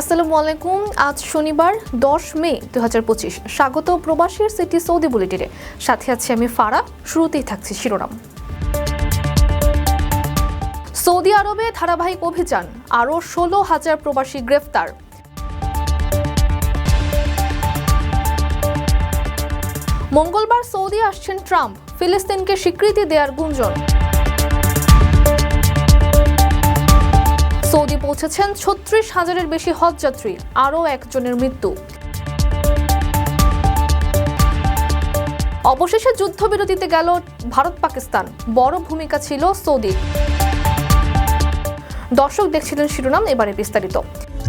আসসালামু আলাইকুম, আজ শনিবার, দশ মে দু হাজার পঁচিশ। স্বাগত প্রবাসীর সিটি সৌদি বুলেটিনে। সাথে আছি আমি ফারা, শুরুতেই থাকছি শিরোনাম। সৌদি আরবে ধারাবাহিক অভিযান, আরও ষোলো হাজার প্রবাসী গ্রেফতার। মঙ্গলবার সৌদি আসছেন ট্রাম্প, ফিলিস্তিনকে স্বীকৃতি দেওয়ার গুঞ্জন। সৌদি পৌঁছেছেন ছত্রিশ হাজারের বেশি হজযাত্রী আরও একজনের মৃত্যু। অবশেষে যুদ্ধবিরতিতে গেল ভারত পাকিস্তান। বড় ভূমিকা ছিল সৌদির দর্শক দেখছিলেন শিরোনাম, এবারে বিস্তারিত।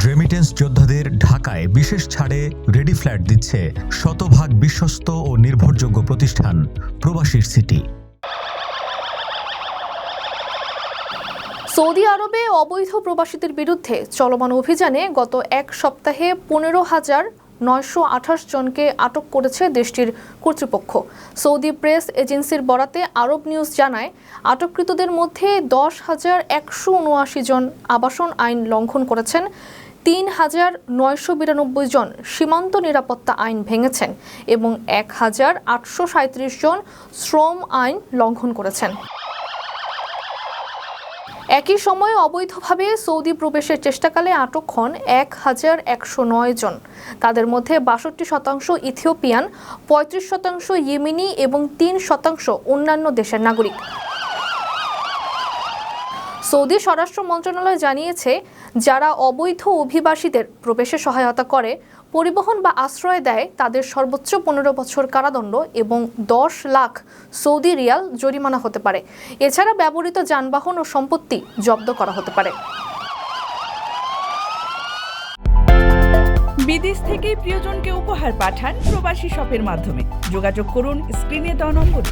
রেমিটেন্স যোদ্ধাদের ঢাকায় বিশেষ ছাড়ে রেডি ফ্ল্যাট দিচ্ছে শতভাগ বিশ্বস্ত ও নির্ভরযোগ্য প্রতিষ্ঠান, প্রবাসীর সিটি সৌদি আরবে অবৈধ প্রবাসীদের বিরুদ্ধে চলমান অভিযানে গত এক সপ্তাহে পনেরো হাজার নয়শো আঠাশ জনকে আটক করেছে দেশটির কর্তৃপক্ষ। সৌদি প্রেস এজেন্সির বরাতে আরব নিউজ জানায়, আটককৃতদের মধ্যে দশ হাজার একশো উনআশি জন আবাসন আইন লঙ্ঘন করেছেন, তিন হাজার নয়শো বিরানব্বই জন সীমান্ত নিরাপত্তা আইন ভেঙেছেন এবং এক হাজার আটশো সাঁত্রিশ জন শ্রম আইন লঙ্ঘন করেছেন। একই সময়ে অবৈধভাবে সৌদি প্রবেশের চেষ্টাকালে আটক হন এক হাজার একশো নয় জন। তাদের মধ্যে বাষট্টি শতাংশ ইথিওপিয়ান, পঁয়ত্রিশ শতাংশ ইয়েমিনি এবং তিন শতাংশ অন্যান্য দেশের নাগরিক। সৌদি স্বরাষ্ট্র মন্ত্রণালয় জানিয়েছে, যারা অবৈধ অভিবাসীদের প্রবেশে সহায়তা করে পরিবহন বা আশ্রয় দেয় তাদের সর্বোচ্চ পনেরো বছর কারাদণ্ড এবং দশ লাখ সৌদি রিয়াল জরিমানা হতে পারে। এছাড়া ব্যবহৃত যানবাহন ও সম্পত্তি জব্দ করা হতে পারে। বিদেশ থেকে প্রিয়জনকে উপহার পাঠান প্রবাসী শপের মাধ্যমে। যোগাযোগ করুন, স্ক্রিনে দেওয়া নম্বরে।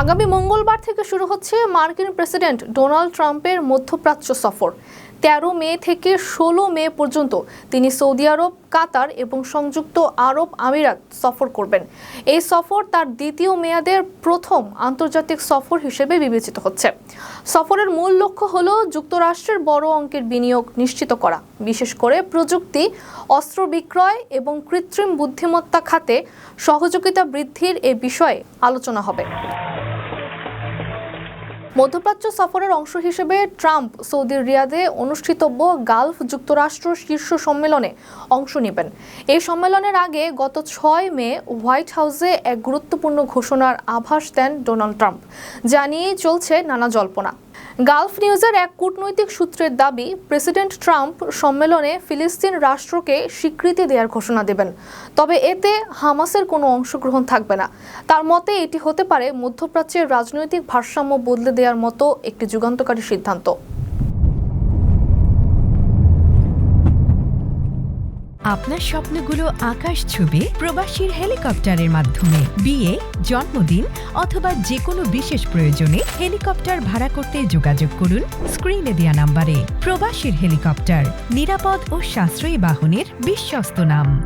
আগামী মঙ্গলবার থেকে শুরু হচ্ছে মার্কিন প্রেসিডেন্ট ডোনাল্ড ট্রাম্পের মধ্যপ্রাচ্য সফর। তেরো মে থেকে ষোলো মে পর্যন্ত তিনি সৌদি আরব, কাতার এবং সংযুক্ত আরব আমিরাত সফর করবেন। এই সফর তার দ্বিতীয় মেয়াদের প্রথম আন্তর্জাতিক সফর হিসেবে বিবেচিত হচ্ছে। সফরের মূল লক্ষ্য হল যুক্তরাষ্ট্রের বড় অঙ্কের বিনিয়োগ নিশ্চিত করা। বিশেষ করে প্রযুক্তি, অস্ত্র বিক্রয় এবং কৃত্রিম বুদ্ধিমত্তা খাতে সহযোগিতা বৃদ্ধির এ বিষয়ে আলোচনা হবে। মধ্যপ্রাচ্য সফরের অংশ হিসেবে ট্রাম্প সৌদি রিয়াদে অনুষ্ঠিতব্য গালফ যুক্তরাষ্ট্র শীর্ষ সম্মেলনে অংশ নেবেন। এই সম্মেলনের আগে গত ছয় মে হোয়াইট হাউসে এক গুরুত্বপূর্ণ ঘোষণার আভাস দেন ডোনাল্ড ট্রাম্প। যা নিয়েই চলছে নানা জল্পনা। গালফ নিউজের এক কূটনৈতিক সূত্রের দাবি, প্রেসিডেন্ট ট্রাম্প সম্মেলনে ফিলিস্তিন রাষ্ট্রকে স্বীকৃতি দেওয়ার ঘোষণা দেবেন। তবে এতে হামাসের কোনো অংশগ্রহণ থাকবে না। তার মতে, এটি হতে পারে মধ্যপ্রাচ্যের রাজনৈতিক ভারসাম্য বদলে দেওয়ার মতো একটি যুগান্তকারী সিদ্ধান্ত। আপনার স্বপ্নগুলো আকাশ ছুবে প্রবাসীর হেলিকপ্টারের মাধ্যমে। বিয়ে, জন্মদিন অথবা যে কোনো বিশেষ প্রয়োজনে হেলিকপ্টার ভাড়া করতে যোগাযোগ করুন স্ক্রিনে দেয়া নাম্বারে। প্রবাসীর হেলিকপ্টার, নিরাপদ ও সাশ্রয়ী বাহনের বিশ্বস্ত নাম।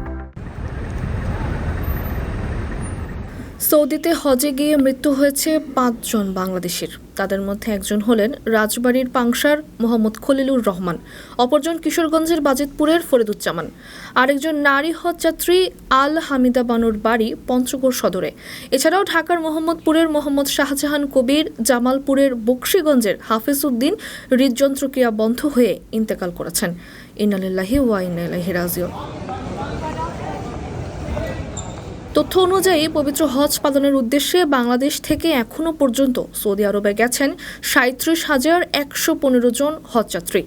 সৌদিতে হজে গিয়ে মৃত্যু হয়েছে পাঁচজন বাংলাদেশের। তাদের মধ্যে একজন হলেন রাজবাড়ির পাংশার মোহাম্মদ খলিলুর রহমান, অপরজন কিশোরগঞ্জের বাজিতপুরের ফরিদুজ্জামান। আরেকজন নারী হজযাত্রী আল হামিদা বানুর বাড়ি পঞ্চগড় সদরে। এছাড়াও ঢাকার মোহাম্মদপুরের মোহাম্মদ শাহজাহান কবির জামালপুরের বক্সিগঞ্জের হাফিজ উদ্দিন হৃদযন্ত্রক্রিয়া বন্ধ হয়ে ইন্তেকাল করেছেন। ইন্নালিল্লাহি ওয়া ইন্নাইলাহি রাজিউন। তথ্য অনুযায়ী পবিত্র হজ পালনের উদ্দেশ্যে বাংলাদেশ থেকে এখনও পর্যন্ত সৌদি আরবে গেছেন সাঁত্রিশ হাজার একশো পনেরো জন হজযাত্রী।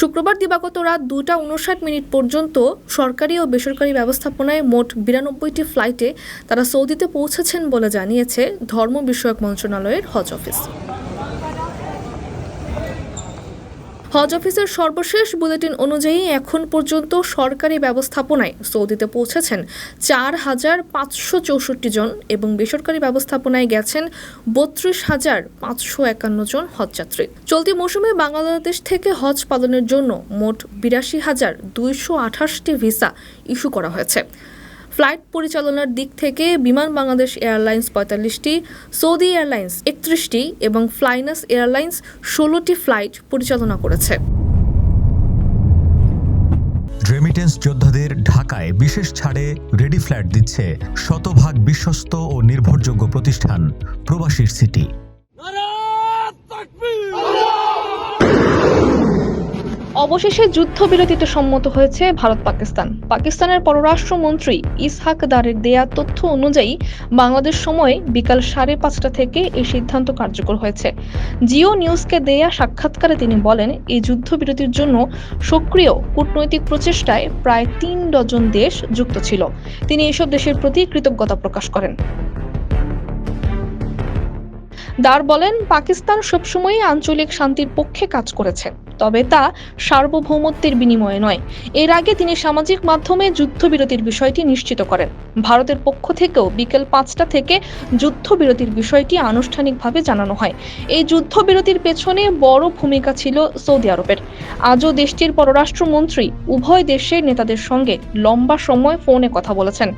শুক্রবার দিবাগত রাত দুটা উনষাট মিনিট পর্যন্ত সরকারি ও বেসরকারি ব্যবস্থাপনায় মোট বিরানব্বইটি ফ্লাইটে তারা সৌদিতে পৌঁছেছেন বলে জানিয়েছে ধর্ম বিষয়ক মন্ত্রণালয়ের হজ অফিস। হজ অফিসের সর্বশেষ বুলেটিন অনুযায়ী এখন পর্যন্ত সরকারি ব্যবস্থাপনায় সৌদিতে পৌঁছেছেন চার হাজার পাঁচশো চৌষট্টি জন এবং বেসরকারি ব্যবস্থাপনায় গেছেন বত্রিশ হাজার পাঁচশো একান্ন জন হজযাত্রী। চলতি মৌসুমে বাংলাদেশ থেকে হজ পালনের জন্য মোট বিরাশি হাজার দুইশো আঠাশটি ভিসা ইস্যু করা হয়েছে। ফ্লাইট পরিচালনার দিক থেকে বিমান বাংলাদেশ এয়ারলাইন্স পঁয়তাল্লিশটি, সৌদি এয়ারলাইন্স একত্রিশটি এবং ফ্লাইনাস এয়ারলাইন্স ষোলোটি ফ্লাইট পরিচালনা করেছে। রেমিটেন্স যোদ্ধাদের ঢাকায় বিশেষ ছাড়ে রেডি ফ্ল্যাট দিচ্ছে শতভাগ বিশ্বস্ত ও নির্ভরযোগ্য প্রতিষ্ঠান প্রবাসীর সিটি। অবশেষে যুদ্ধবিরতিতে সম্মত হয়েছে ভারত পাকিস্তান। পাকিস্তানের পররাষ্ট্রমন্ত্রী ইসহাক দারের দেয়া তথ্য অনুযায়ী বাংলাদেশ সময় বিকাল সাড়ে পাঁচটা থেকে এই সিদ্ধান্ত কার্যকর হয়েছে। জিও নিউজকে দেয়া সাক্ষাৎকারে তিনি বলেন, এই যুদ্ধবিরতির জন্য সক্রিয় কূটনৈতিক প্রচেষ্টায় প্রায় তিন ডজন দেশ যুক্ত ছিল। তিনি এসব দেশের প্রতি কৃতজ্ঞতা প্রকাশ করেন। দার বলেন, পাকিস্তান সবসময়ই আঞ্চলিক শান্তির পক্ষে কাজ করেছে, তবে তা সার্বভৌমত্বের বিনিময়ে নয়। এর আগে তিনি সামাজিক মাধ্যমে যুদ্ধবিরতির বিষয়টি নিশ্চিত করেন। ভারতের পক্ষ থেকেও বিকেল পাঁচটা থেকে যুদ্ধবিরতির বিষয়টি আনুষ্ঠানিকভাবে জানানো হয়। এই যুদ্ধবিরতির পেছনে বড় ভূমিকা ছিল সৌদি আরবের। আজও দেশটির পররাষ্ট্রমন্ত্রী উভয় দেশের নেতাদের সঙ্গে লম্বা সময় ফোনে কথা বলেছেন।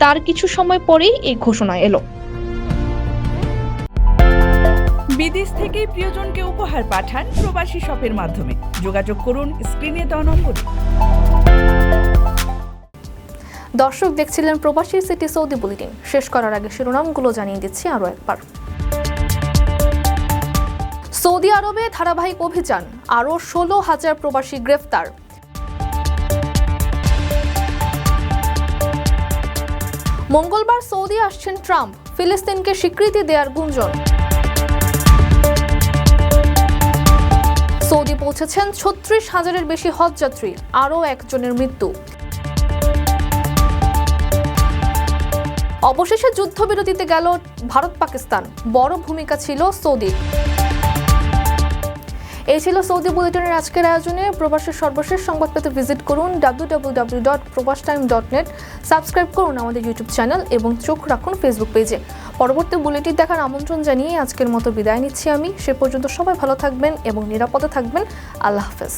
তার কিছু সময় পরেই এই ঘোষণা এলো। বিদেশ থেকে প্রিয়জনকে উপহার পাঠান প্রবাসী শপের মাধ্যমে। যোগাযোগ করুন স্ক্রিনে দেওয়া নম্বরে। দর্শক দেখছিলেন প্রবাসী সিটি সৌদি বুলেটিন। শেষ করার আগে শিরোনামগুলো জানিয়ে দিচ্ছি আরও একবার। সৌদি আরবে ধারাবাহিক অভিযান, আরও ষোলো হাজার প্রবাসী গ্রেফতার। মঙ্গলবার সৌদি আসছেন ট্রাম্প, ফিলিস্তিনকে স্বীকৃতি দেওয়ার গুঞ্জন। সৌদি পৌঁছেছেন ছত্রিশ হাজারের বেশি হজযাত্রী আরও একজনের মৃত্যু। অবশেষে যুদ্ধবিরতিতে গেল ভারত পাকিস্তান। বড় ভূমিকা ছিল সৌদির এই ছিল সৌদি বুলেটিনের আজকের আয়োজনে। প্রবাসের সর্বশেষ সংবাদ পেতে ভিজিট করুন W dot Probash time dot net. Subscribe করুন আমাদের ইউটিউব চ্যানেল এবং চোখ রাখুন ফেসবুক পেজে। পরবর্তী বুলেটিন দেখার আমন্ত্রণ জানিয়ে আজকের মতো বিদায় নিচ্ছি আমি। সে পর্যন্ত সবাই ভালো থাকবেন এবং নিরাপদে থাকবেন। আল্লাহ হাফেজ।